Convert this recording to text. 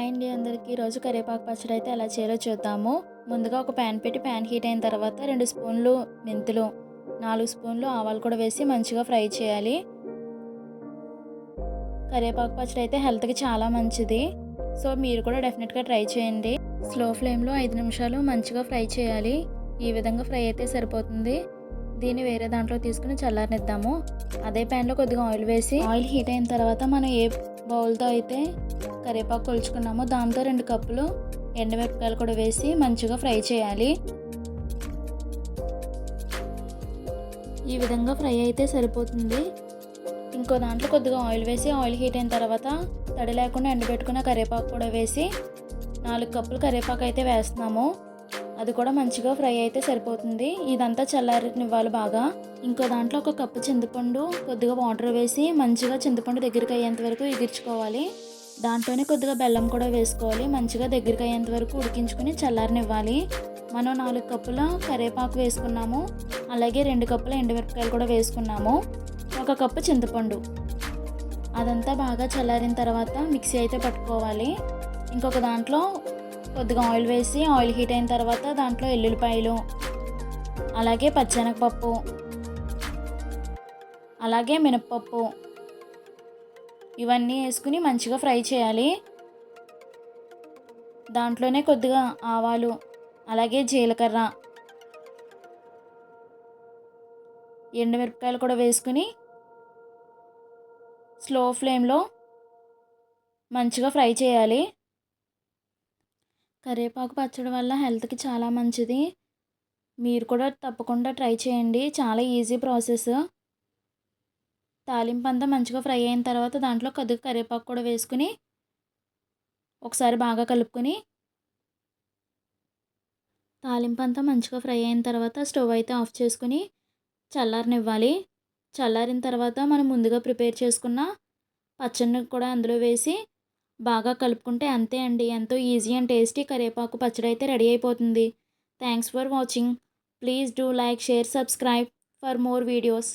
Hi అండి అందరికీ. రోజు కరివేపాకు పచ్చడి అయితే ఎలా చేయాలో చూద్దాము. ముందుగా ఒక ప్యాన్ పెట్టి ప్యాన్ హీట్ అయిన తర్వాత రెండు స్పూన్లు మెంతులు నాలుగు స్పూన్లు ఆవాలు కూడా వేసి మంచిగా ఫ్రై చేయాలి. కరివేపాకు పచ్చడి అయితే హెల్త్కి చాలా మంచిది. సో మీరు కూడా డెఫినెట్గా ట్రై చేయండి. స్లో ఫ్లేమ్లో ఐదు నిమిషాలు మంచిగా ఫ్రై చేయాలి. ఈ విధంగా ఫ్రై అయితే సరిపోతుంది. దీన్ని వేరే దాంట్లో తీసుకుని చల్లారనిద్దాము. అదే ప్యాన్లో కొద్దిగా ఆయిల్ వేసి ఆయిల్ హీట్ అయిన తర్వాత మనం ఏ బౌల్తో అయితే కరివేపాకు కొలుచుకున్నాము. దాంతో రెండు కప్పులు ఎండుమిరపకాయలు కూడా వేసి మంచిగా ఫ్రై చేయాలి. ఈ విధంగా ఫ్రై అయితే సరిపోతుంది. ఇంకో దాంట్లో కొద్దిగా ఆయిల్ వేసి ఆయిల్ హీట్ అయిన తర్వాత తడి లేకుండా ఎండబెట్టుకున్న కరివేపాకు కూడా వేసి నాలుగు కప్పులు కరివేపాకు అయితే వేస్తున్నాము. అది కూడా మంచిగా ఫ్రై అయితే సరిపోతుంది. ఇదంతా చల్లారనివ్వాలి బాగా. ఇంకో దాంట్లో ఒక కప్పు చింతపండు కొద్దిగా వాటర్ వేసి మంచిగా చింతపండు దగ్గరికి అయ్యేంత వరకు ఎగిర్చుకోవాలి. దాంట్లోనే కొద్దిగా బెల్లం కూడా వేసుకోవాలి. మంచిగా దగ్గరికి అయ్యేంత వరకు ఉడికించుకొని చల్లారనివ్వాలి. మనం నాలుగు కప్పుల కరివేపాకు వేసుకున్నాము. అలాగే రెండు కప్పుల ఎండుమిరపకాయలు కూడా వేసుకున్నాము. ఒక కప్పు చింతపండు. అదంతా బాగా చల్లారిన తర్వాత మిక్సీ అయితే పట్టుకోవాలి. ఇంకొక దాంట్లో కొద్దిగా ఆయిల్ వేసి ఆయిల్ హీట్ అయిన తర్వాత దాంట్లో ఎల్లుల్లిపాయలు అలాగే పచ్చెనగపప్పు అలాగే మినప్పప్పు ఇవన్నీ వేసుకుని మంచిగా ఫ్రై చేయాలి. దాంట్లోనే కొద్దిగా ఆవాలు అలాగే జీలకర్ర ఎండుమిరపకాయలు కూడా వేసుకుని స్లో ఫ్లేమ్లో మంచిగా ఫ్రై చేయాలి. కరివేపాకు పచ్చడి వల్ల హెల్త్కి చాలా మంచిది. మీరు కూడా తప్పకుండా ట్రై చేయండి. చాలా ఈజీ ప్రాసెస్. తాలింపు అంతా మంచిగా ఫ్రై అయిన తర్వాత దాంట్లో కొద్దిగా కరివేపాకు కూడా వేసుకుని ఒకసారి బాగా కలుపుకొని తాలింపు అంతా మంచిగా ఫ్రై అయిన తర్వాత స్టవ్ అయితే ఆఫ్ చేసుకుని చల్లారనివ్వాలి. చల్లారిన తర్వాత మనం ముందుగా ప్రిపేర్ చేసుకున్న పచ్చడిని కూడా అందులో వేసి బాగా కలుపుకుంటే అంతే అండి. ఎంతో ఈజీ అండ్ టేస్టీ కరివేపాకు పచ్చడి అయితే రెడీ అయిపోతుంది. Thanks for watching. Please do like share subscribe for more videos.